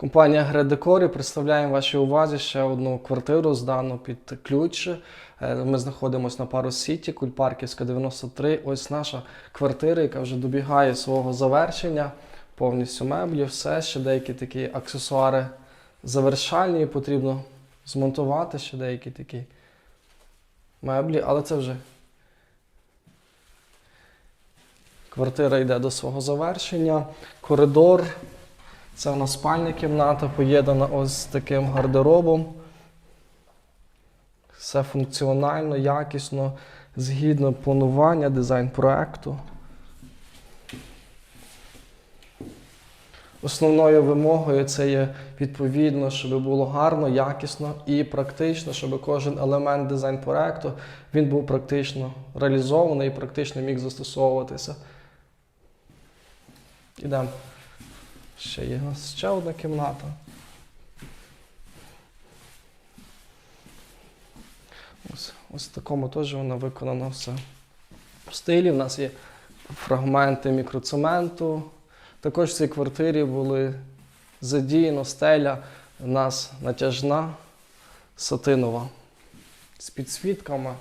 Компанія Гредекор і представляємо вашій увазі ще одну квартиру здану під ключ. Е, Ми знаходимося на Парус Сіті, Кульпарківська 93. Ось наша квартира, яка вже добігає свого завершення. Повністю меблі, все, ще деякі такі аксесуари завершальні, потрібно змонтувати ще деякі такі меблі, але це вже квартира йде до свого завершення. Коридор. Це у нас спальня кімната, поєднана ось з таким гардеробом. Все функціонально, якісно, згідно планування, дизайн проекту. Основною вимогою це є відповідно, щоб було гарно, якісно і практично, щоб кожен елемент дизайн проекту він був практично реалізований і практично міг застосовуватися. Ідемо. Ще є у нас ще одна кімната. Ось, ось в такому теж вона виконана все. В стилі в нас є фрагменти мікроцементу. Також в цій квартирі були задіяно стеля у нас натяжна сатинова з підсвітками.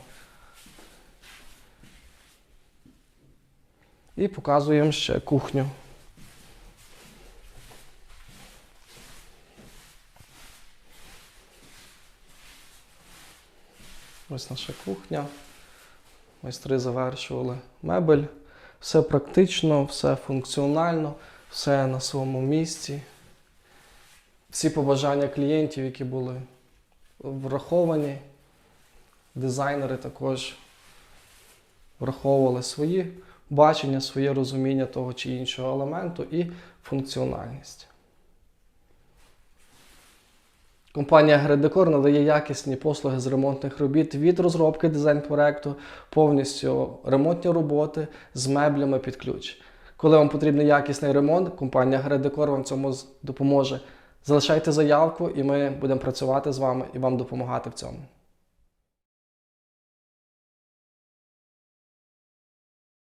І показуємо ще кухню. Ось наша кухня. Майстри завершували мебель. Все практично, все функціонально, все на своєму місці. Всі побажання клієнтів, які були враховані. Дизайнери також враховували свої бачення, своє розуміння того чи іншого елементу і функціональність. Компанія Гредекор надає якісні послуги з ремонтних робіт від розробки дизайн-проекту, повністю ремонтні роботи з меблями під ключ. Коли вам потрібен якісний ремонт, компанія Гредекор вам цьому допоможе. Залишайте заявку, і ми будемо працювати з вами і вам допомагати в цьому.